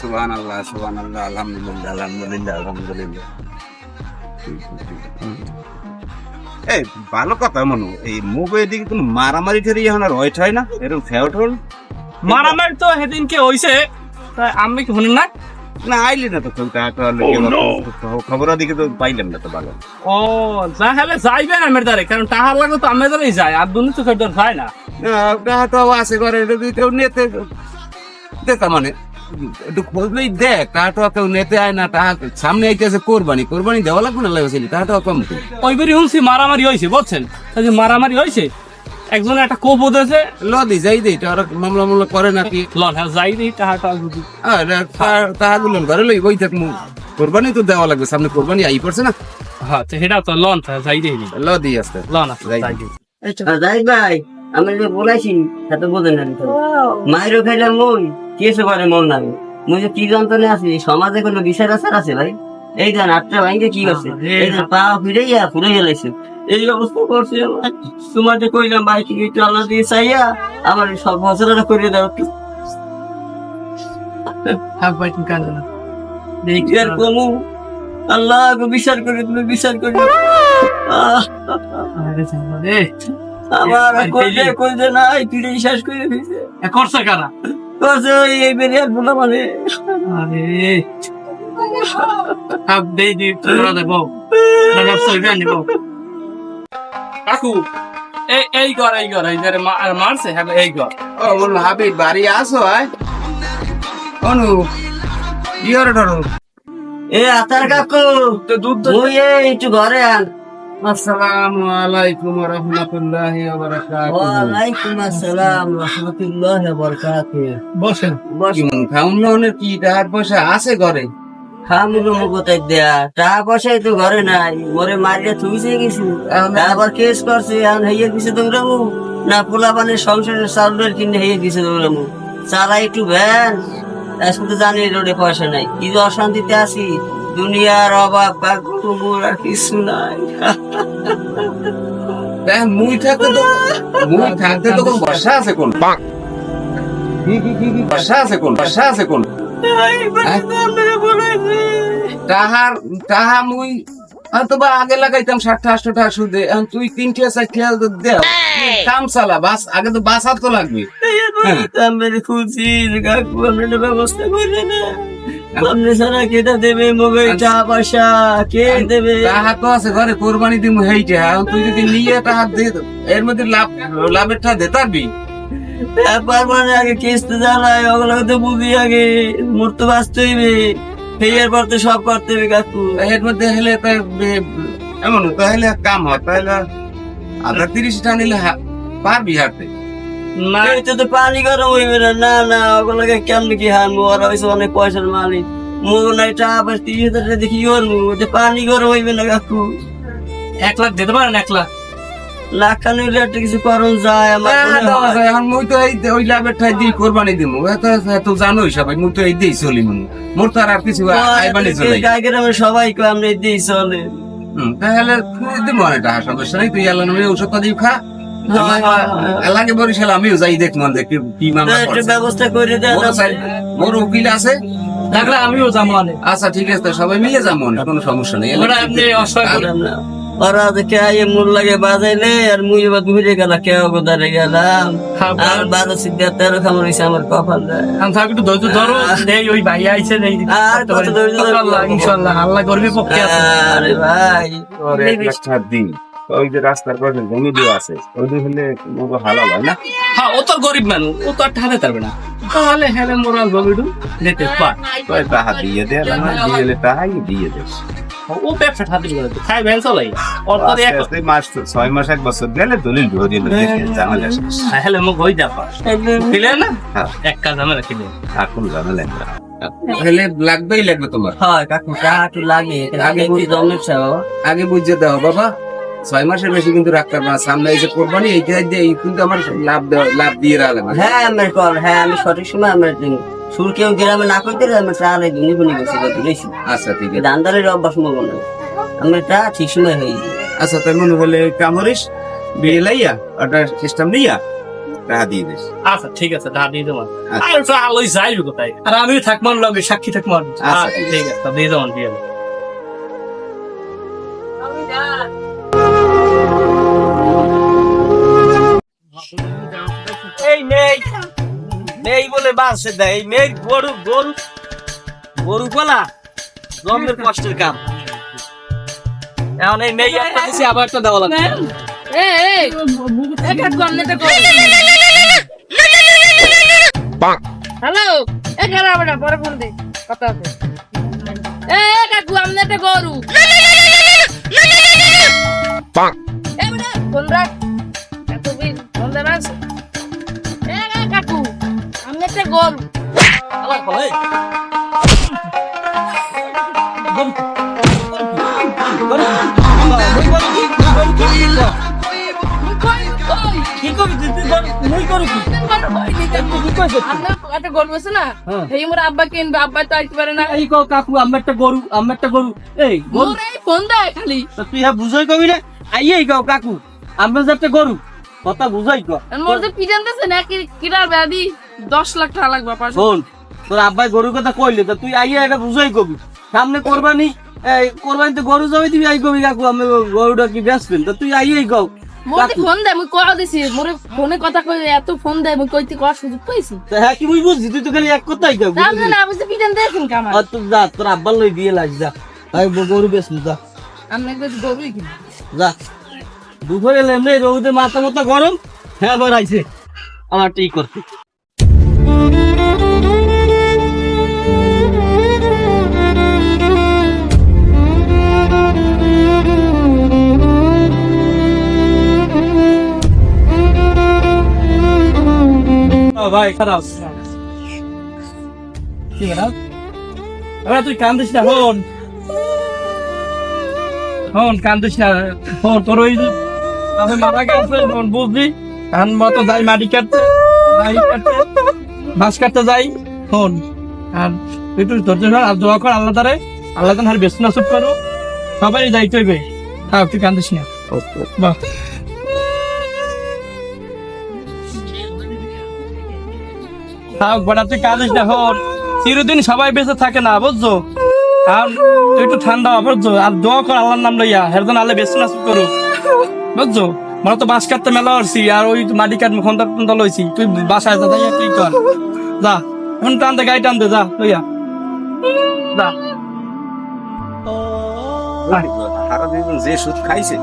সুবহান আল্লাহ আলহামদুলিল্লাহ আলহামদুলিল্লাহ আলহামদুলিল্লাহ। এই ভালো কথা মনু এই মুখ এদিকে কোনো মারামারি ঠেরি এখন আর হয়ে হয় না এরকম ফেউট হল। মারামারি তো সেদিনকে হইছে তাই আমি কি শুনেন না? না আইলি না তো কেউ টাকা খবর দিকে তো পাইলাম না তো ভালো। ও যা হলে যাইবেন আমার দ্বারে কারণ টাহার লাগলে তো আমার দ্বারাই যায় আর দুর্নীতি তো কেউ যায় না। টাকা তো আছে ঘরে যদি কেউ নিতে দেখা মানে। একটু খোঁজলেই দেখ টাকা তো কেউ নিতে আয় না টাকা সামনে আইতেছে কোরবানি। কোরবানি দেওয়া লাগবে না লাগবে টাকা তো কম তো ওই বেরি শুনছি মারামারি হয়েছে বুঝছেন? যে মারামারি হয়েছে একজন একটা কোপ হতেছে লদি যাই দে এটা মামলা মামলা করে নাকি লন হ্যাঁ যাই দিই যদি টাকা গুলো ঘরে লই বই থাক কোরবানি তো দেওয়া লাগবে সামনে কোরবানি আই পড়ছে না? হ্যাঁ তো সেটা তো লন থাকে যাই দিই লদি আসতে লন আছে যাই যাই দিই যাই ভাই আমি যে বলাইছি তা তো বোঝেন না তো। মায়েরও খাইলাম মই কেসে করে মন নাই? মুই যে কি যন্ত্রণে আছি সমাজে কোনো বিচার আচার আছে ভাই? এই দেন আটটা ভাইকে কি করছে? এই দেন পা ফিরে ইয়া ফুরে গেলাইছে। এই অবস্থা করছে। তোমাকে কইলাম ভাই কি একটু আল্লাহ দিয়ে চাইয়া আমার সব বছরটা করে দাও একটু। হাফ বাইট কাজ না দেখি আর কমু? আল্লাহ বিচার করে তুমি বিচার করে আমার কইলে কইলে নাই তুই শেষ করে দিছে। করছে কারা? এই মানে আরে হাফ দি তোরা দেব না সইবে নিব কাকু এই এই ঘর এই ঘর এই ঘরে মা- আর মারছে হ্যাঁ এই ঘর। ও বল হাবিব বাড়ি আসো আয়। অনু ইয়র ধরো? এ আতার কাকু তো দুধ একটু ঘরে আন। আসসালামু আলাইকুম ওয়া রাহমাতুল্লাহি ওয়া বারাকাতুহু। ওয়ালাইকুম আসসালাম রহমতুল্লাহ বরকাতুহ। বসেন। বস কেমন খাউন লোনের কি টাকার পয়সা আছে ঘরে? খামুলো মুগতাই দেয়া। টাকা পয়সাই তো ঘরে নাই মোরে মারিয়া থুইছে গেছি আবার কেস করছে এখন হইয়া গেছে তোমরা না পোলা মানে সংসারের চাউলের কিনে হইয়া গেছে তোমরা মু চালা একটু ভ্যান আজকে তো জানি রোডে পয়সা নাই। কি যে অশান্তিতে আছি। দুনিয়ার অভাব কাকু মোর আর কিছু নাই মুই থাকতে তো মুই থাকতে তো কোন বর্ষা আছে কোন? কি কি কি কি? বর্ষা আছে কোন? বর্ষা আছে কোন? তাহার তাহা মুই হয়তো বা আগে লাগাইতাম ষাটটা আটশো টাকা সুদে তুই তিনটে চারটে দেও কাম চালা বাস আগে তো বাস আর তো লাগবে। খুঁজছি কাকু ব্যবস্থা করে না আপনি ছাড়া কেটা দেবে মগে টাকা পয়সা কে দেবে। তো আছে ঘরে কোরবানি দিম হেইটে এখন তুই যদি নিয়ে টাকা দে এর মধ্যে লাভ লাভের টাকা দে তারবি ব্যাপার মানে আগে কিস্তি জ্বালায় ওগুলো তো বুঝি আগে মোর তো বাঁচতে হইবে। ফেয়ার পর তো সব করতে হবে কাকু। এর মধ্যে হলে তো বে- এমন তাহলে কাম হয় তাহলে আধা তিরিশ টাকা নিলে পারবি হাতে। না তো পানি গরম হইবে না না না ওগুলোকে কেমন কি ওরা হয়েছে অনেক পয়সার মালিক। মোর নাই টাকা পয়সা তিরিশ হাজার টাকা দেখি করব ওটা পানি গরম হইবে না কাকু। এক লাখ দিতে পারেন এক লাখ? লাখ খান হইলে একটা কিছু করণ যায় আমার এখন মুই তো এই ওই লাভের ঠাই দিয়ে কোরবানি দিব এত এত জানোই সবাই মুই তো এই দিয়েই চলি মনে মোর তো আর কিছু আইবানি চলে। গায়ে সবাই কয় আমরা দিই চলে। হুম, তাহলে দিব না সমস্যা নেই তুই নামে ওষুধ দিয়ে খা। এলাকে বরিশাল আমিও যাই দেখব দেখি কি মামলা ব্যবস্থা করে দেন মোর উকিল আছে? থাকলে আমিও যাব আচ্ছা ঠিক আছে সবাই মিলে যাব না কোনো সমস্যা নেই। আপনি অসহায় করে ওরা দেখে আইয়ে মূল লাগে বাজাইলে আর মুই এবার ঘুরে গেল কেউ গেলাম। হ্যাঁ, আর বারো সিদ্ধা তেরো খামর হয়েছে আমার কপাল আমি থাকি একটু ধৈর্য ধরো দেই ওই ভাই আইছে দেই। আর কত ধৈর্য ধরবো? আল্লাহ আল্লাহ করবে পক্ষে আরে ভাই দিন। ওই যে রাস্তার পাশে জমি দিয়ে আছে ওই হলে হালাল হয় না? হ্যাঁ ও তো গরিব মানুষ ও তো আর ঠাতে পারবে না। তাহলে হেলে মোরাল গবিডু দিতে পার। ওই টাকা দিয়ে দে আর আমার দিয়ে দিলে টাকাই দিয়ে দে ও ব্যবসা ঠাতে করে তো খাই ভ্যান চলাই। ওর তো এক মাস ছয় মাস এক বছর গেলে দলিল ধরিয়ে দেখে জানালে শেষ। হেলে মুখ হই যাবা। দিলে না? হ্যাঁ। এক কাজ আমি রাখিলে এখন জানালে তাহলে লাগবেই লাগবে তোমার। হয় কাকু একটু লাগে। আগে বুঝি বাবা? আগে বুঝে দাও বাবা। ছয় মাসের বেশি কিন্তু রাখতে পারবা না। সামনে এই যে কোরবানি এইটা দিয়ে এই কিন্তু আমার লাভ দেওয়া- লাভ দিয়ে রাখলে হ্যাঁ আমার কল হ্যাঁ আমি সঠিক সময় আমার দিন সুর কেউ গ্রামে না করতে আমি চালে গুনি গুনি গেছি বুঝেছি আচ্ছা ঠিক আছে। দান্দারের অভ্যাস মগো না। আমার টা ঠিক সময় হয়ে যায়। আচ্ছা তার মনে হলে কামরিস বিয়ে লাইয়া ওটা সিস্টেম নিয়া টাকা দিয়ে দিস। আচ্ছা ঠিক আছে টাকা দিয়ে দেবো। আচ্ছা। আর আলোই যাইবে কোথায়? আর আমি থাকবার লগে সাক্ষী থাকবার আচ্ছা, আচ্ছা ঠিক আছে। দিয়ে দেবো দিয়ে নেই বলে বাঁচছে দেয়। এই মেয়ে গরু গরু গরু বলা জন্মের কষ্টের কাম এখন এই মেয়ে একটা দিছি আবার একটা দেওয়া লাগবে। হ্যালো এ খেলা বেটা পরে ফোন দে কথা আছে। এ কাকু আমনে একটা গরু। এ বেটা ফোন রাখ। বলে মুই কই কই কি করবি তুই তুই মুই গরু কি কি কইছিস আমনে একটা গরু আছে না? হ্যাঁ। এই মোর আব্বা কিনবে আব্বা তো আসতে পারে না। এই কো কাকু আমার একটা গরু আমার একটা গরু। এই গরু। ফোন দেয় খালি। তুই হ্যাঁ বুঝাই কবি না? আইয়েই গাও কাকু আমরা যে একটা গরু। কথা বুঝাই কো। মোর যে পিজানতেছে না কি কিরার ব্যাধি? দশ লাখ টাকা লাগবে পাঁচ শোন তোর আব্বাই গরুর কথা কইলে তা তুই আইয়া এটা বুঝাই কবি। সামনে কোরবানি এই কোরবানিতে গরু যাবে তুই আই কবি কাকু আমি গরুটা কি বেচবেন তা তুই আইয়াই মোর ফোন মুই দিছি মোরে ফোনে কথা কই এত ফোন দেয় মুই কইতে কর সুযোগ পাইছি। তা হ্যাঁ কি বুঝ বুঝছি তুই তো খালি এক কথাই গাও তাহলে না বুঝতে পিজান দেখুন কামার আর তুই যা তোর লই দিয়ে লাগ যা। তাই গরু বেচ যা। আমি একবার গরুই কিনি। যা। দুপুরে এমনি রোদে মাথা মাথা গরম হ্যাঁ আবার আইছে। আমার ঠিক করতে ভাই খারাপ। কি খারাপ এবার তুই কান্দিস না হন। হন কান্দিস না হন। তোর ওই আমি মারা গেছে হন বুঝলি? কান মতো যাই মাটি কাটতে যাই কাটতে ঘাস কাটতে যাই হন। আর তুই একটু ধৈর্য ধর আর দোয়া কর আল্লাহ তারে। আল্লাহ তান হার বেসনা চুপ করো সবাই যাইতে হইবে। হ্যাঁ তুই কান্দিস না। বাহ। থাক বড়া তুই কাঁদিস না হন চিরদিন সবাই বেঁচে থাকে না বুঝছ? আর তুই একটু ঠান্ডা বুঝছ? আর দোয়া কর আল্লাহর নাম লইয়া হেরজন আল্লাহ বেঁচে না করো বুঝছ? মানে তো বাঁশ কাটতে মেলা হরছি আর ওই মাটি কাট খন্দা টন্দা লইছি। তুই বাসায় যা যাইয়া তুই কর। যা এখন টানতে গাড়ি টানতে যা লইয়া। যা। যে সুদ খাইছে।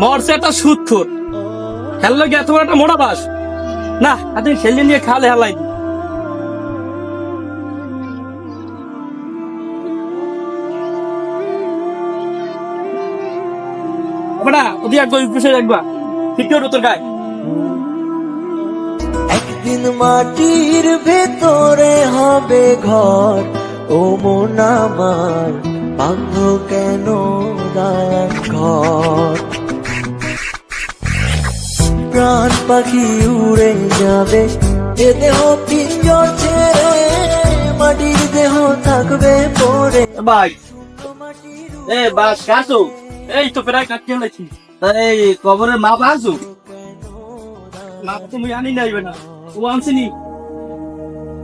মরছে একটা সুদ খোর। খেললো গিয়ে, তোমার একটা মোটা বাস। না আপনি খেলে নিয়ে খালে হেলাই। তোর গায়ে। একদিন মাটির ভেতরে হবে ঘর। ও মন আমার বান্ধ কেন? পাখি উড়ে যাবে। এ দেহ পিঞ্জর ছেড়ে মাটির দেহ থাকবে পড়ে ভাই এ বাস কাটু এই তো প্রায় কাটতে হলেছি তা এই কবরের মাপ আসু। না তুমি আনি নাইবে না ও আনছিনি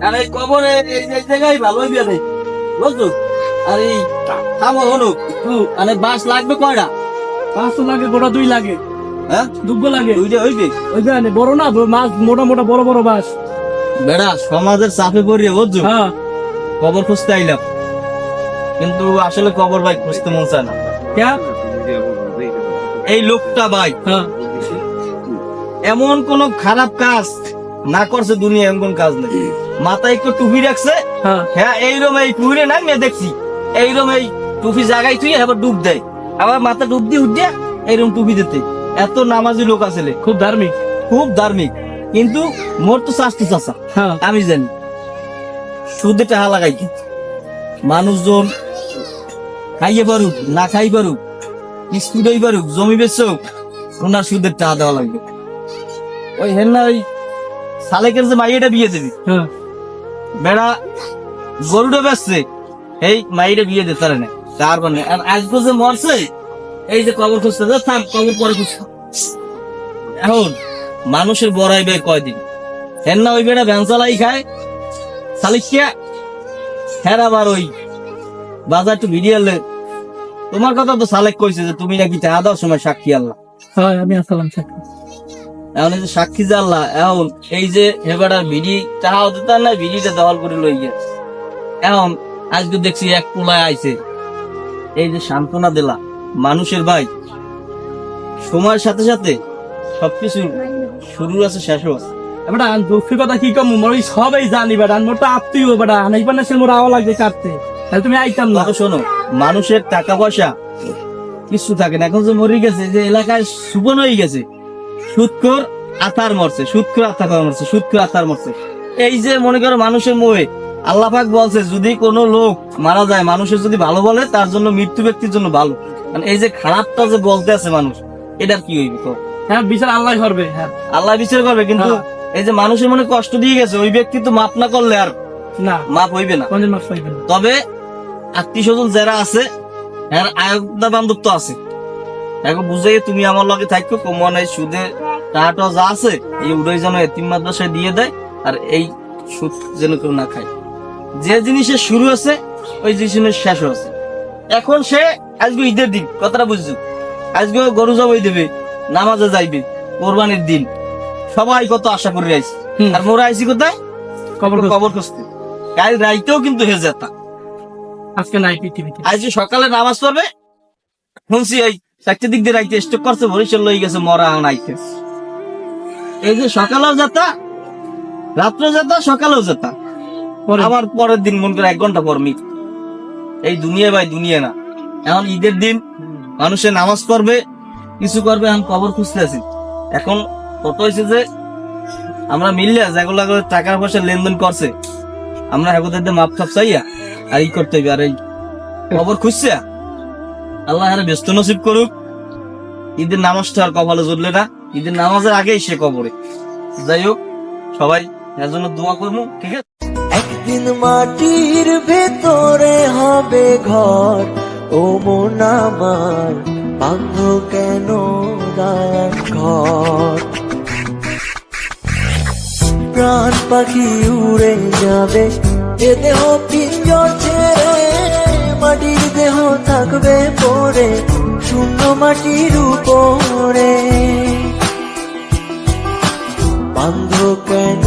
আর এই কবরে এই জায়গায় ভালো বিয়ে নেই বুঝছ? আর এই থামো হনু আর বাস লাগবে কয়টা? পাঁচশো লাগে গোটা দুই লাগে। হ্যাঁ? দুব্বো লাগে। দুইটা হইবে ওই জানে বড় না মাছ মোটা মোটা বড় বড় বাস বেড়া সমাজের চাপে পড়িয়ে বুঝছ? হ্যাঁ। কবর খুঁজতে আইলাম। কিন্তু আসলে কবর ভাই খুঁজতে মন চায় না। এই লোকটা ভাই। হ্যাঁ। এমন কোন খারাপ কাজ না করছে দুনিয়া এমন কোন কাজ নেই। মাথায় একটু টুপি রাখছে। হ্যাঁ। হ্যাঁ এইরকম এই টুপিরে না মেয়ে দেখছি এইরকম এই টুপি জায়গায় তুই আবার ডুব দেয়। আবার মাথা ডুব দিয়ে উঠে এইরকম টুপি দিতে। এত নামাজি লোক আছে খুব ধার্মিক। খুব ধার্মিক। কিন্তু মোর তো চাষতে চাষা হ্যাঁ। আমি জানি। সুদে টাকা লাগাই। মানুষজন খাইয়ে পারুক না খাই পারুক স্কুলেই পারুক জমি বেচুক ওনার সুদের টাকা দেওয়া লাগবে। ওই হেন না ওই সালেকের যে মাইয়েটা বিয়ে দেবি। হ্যাঁ। বেড়া গরুটা বেচছে এই মাইয়েটা বিয়ে দিতে পারে না তার মানে আর আজকে যে মরছে এই যে কবর খুঁজতে যা, থাম কবর পরে খুঁজতে এখন মানুষের বড়াইবে কয়দিন? হেন না ওই বেটা ভ্যানসালাই খায় সালিকিয়া হ্যাঁ আবার ওই বাজার একটু ভিডিও তোমার কথা তো সালেক কইছে যে তুমি নাকি দেওয়ার সময় সাক্ষী আল্লাহ। হয় আমি আসলাম সাক্ষী। এখন এই যে সাক্ষী যে আল্লাহ এখন এই যে হেবাটার ভিডি টাকা দিতে না ভিডিটা দখল করে লই গিয়ে এখন আজকে দেখছি এক পোলায় আইছে এই যে সান্ত্বনা দিলা। মানুষের ভাই। সময়ের সাথে সাথে সবকিছু শুরু আছে শেষও আছে। বেটা দুঃখের কথা কি কম? মোর সবাই জানি বেটা মোর তো আত্মীয় বেটা। সে মোর আওয়া কাটতে তাহলে তুমি আইতাম না। শোনো মানুষের টাকা পয়সা কিছু থাকে না। এখন যে মরে গেছে যে এলাকায় সুপন হয়ে গেছে সুৎকর আতার মরছে সুৎকর আতার মরছে সুৎকর আতার মরছে। এই যে মনে করো মানুষের মোহে আল্লাহ পাক বলছে যদি কোনো লোক মারা যায় মানুষের যদি ভালো বলে তার জন্য মৃত্যু ব্যক্তির জন্য ভালো। মানে এই যে খারাপটা যে বলতে আছে মানুষ এটার কি হইবে তো হ্যাঁ বিচার আল্লাহ করবে হ্যাঁ। আল্লাহ বিচার করবে কিন্তু হ্যাঁ। এই যে মানুষের মনে কষ্ট দিয়ে গেছে ওই ব্যক্তি তো মাপ না করলে আর না। মাপ হইবে না। কোনদিন মাস পাইবে না। তবে আত্মীয় স্বজন যারা আছে আয়োগদা বান্ধব আছে। এখন বুঝাই তুমি আমার লগে থাকো কমনে সুদে টাকা যা আছে এই উড়াই যেন এতিম মাদ্রাসায় দিয়ে দেয় আর এই সুদ যেন কেউ না খায়। যে জিনিসের শুরু আছে ওই জিনিসের শেষ আছে এখন সে আজকে ঈদের দিন কথাটা বুঝছ? আজকে গরু জবাই দেবে নামাজে যাইবে কোরবানির দিন। সবাই কত আশা করে আইছি। আর মোরা আইছি কোথায়? কবর কবর খুঁজতে। কাল রাইতেও কিন্তু হয়ে যেতা আজকে নাই পৃথিবীতে। আজকে সকালে নামাজ পড়বে শুনছি এই চারটে দিক দিয়ে রাইতে স্টক করছে বরিশাল লই গেছে মরা এখন আইতে এই যে সকালেও যেতা রাত্রে যেতা সকালেও যেতা। আবার পরের দিন মন করে এক ঘণ্টা পর মিট। এই দুনিয়া ভাই দুনিয়া না। এখন ঈদের দিন মানুষে নামাজ পড়বে, কিছু করবে, এখন কবর খুঁজতে আছি। এখন কত হয়েছে যে, আমরা মিললে যেগুলো টাকার পয়সা লেনদেন করছে, আমরা হেগুদের মাপ খাপ চাইয়া আর ই করতে আর এই কবর খুঁজছে, আল্লাহ আরে ব্যস্ত নসিব করুক। ঈদের নামাজটা আর কপালে জুটলে না, ঈদের নামাজের আগেই সে কবরে। যাই হোক, সবাই এর জন্য দোয়া করব, ঠিক আছে? একদিন মাটির ভেতরে হবে ঘর ও মন আমার ভাঙ্গ কেন দায় ঘর? প্রাণ পাখি উড়ে যাবে, এ দেহ পিঞ্জর মাটির দেহ থাকবে পরে শূন্য মাটির উপরে। বান্ধ কেন